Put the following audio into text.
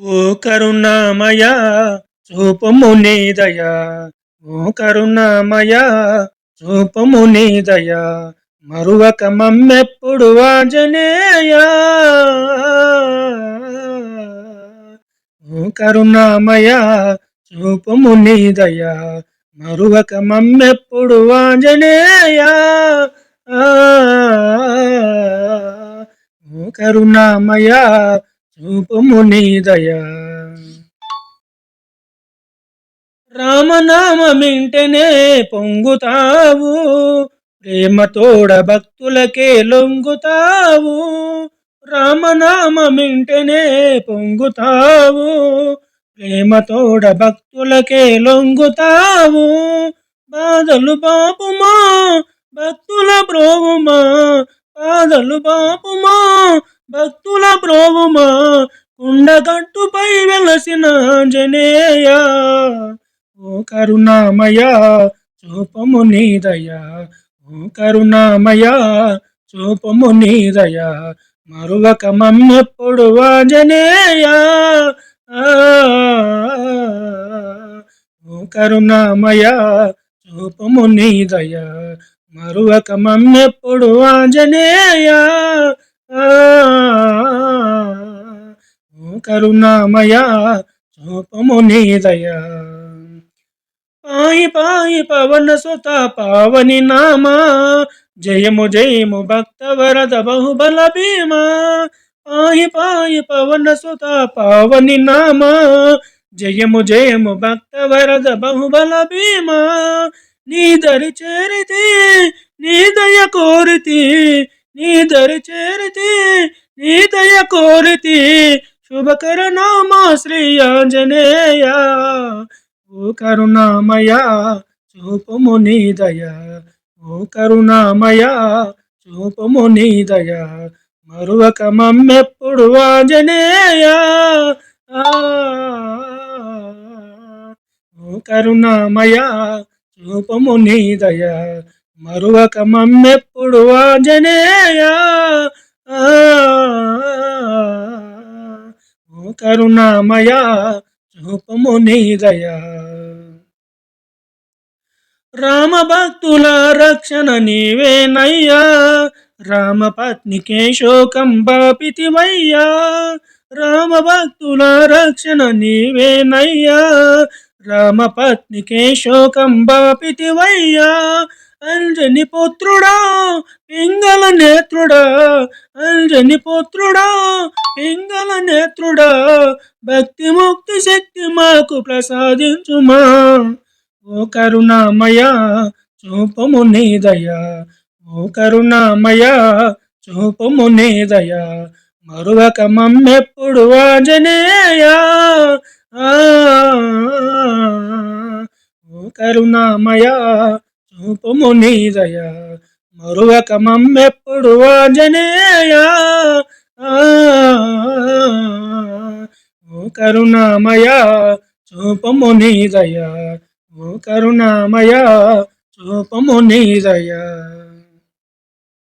ఓ కరుణామయ చూపము నీదయా ఓ కరుణామయ చూపము నీదయా మరువక మమ్మెప్పుడు వాజనేయా ఓ కరుణామయ చూపము నీదయా మరువక మమ్మెప్పుడు వాజనేయా ఓ కరుణామయ చూపము నీదయ రామనామమింటనే పొంగుతావు ప్రేమతోడ భక్తులకే లొంగుతావు రామనామమింటనే పొంగుతావు ప్రేమతోడ భక్తులకే లొంగుతావు. బాధలు బాపుమా భక్తుల ప్రోవుమా బాధలు బాపుమా భక్తుల బ్రోవుమా కుండగట్టుపై వెలసిన ఆంజనేయ. ఓ కరుణామయ చూపము నీదయా ఓ కరుణామయ చూపము నీదయా మరువక మమ్మెప్పుడు ఆంజనేయ. ఆ, ఓ కరుణామయ చూపము నీదయా మరువక మమ్మెప్పుడు ఆంజనేయ. కరుణామయ చూపము నీదయ పాయి పాయి పవన సుత పావని నామా. జయము జయము భక్త వరద బహుబల భీమా. పాయి పాయి పవన సుత పావని నామా. జయము జయము భక్త వరద బహుబల భీమా. నీ దరి చేరితే నీ దయ కోరితే నీ దరి చేరితి నీ దయ కోరితి. శుభకర నామా శ్రీ ఆంజనేయ. ఓ కరుణామయ చూపము నీ దయ. ఓ కరుణామయ చూపము నీ దయ. మరువక మమ్మెప్పుడు ఆంజనేయ. ఓ కరుణామయ చూపము నీ దయ. మరువక మమ్మెప్పుడు ఆంజనేయ. ఆ, ఓ కరుణామయ చూపము నీదయ రామ భక్తుల రక్షణ నీవేనయ్యా. రామ పత్నికే శోకం బాపితివయ్యా రామ భక్తుల రక్షణ నీవేనయ్యా. రామ పత్నికే శోకం బాపితివయ్యా అంజని పుత్రుడా పింగళ నేత్రుడా అంజని పుత్రుడా పింగళ నేత్రుడా భక్తి ముక్తి శక్తి మాకు ప్రసాదించుమా. ఓ కరుణామయ చూపము నీదయా ఓ కరుణామయ చూపము నీదయా మరువక మమ్మెప్పుడు ఆంజనేయ. ఓ కరుణామయ చూపము నీదయ మరువక మమ్మెప్పుడు ఆంజనేయ. ఓ కరుణామయ చూపము నీదయ ఓ కరుణామయ చూపము నీదయ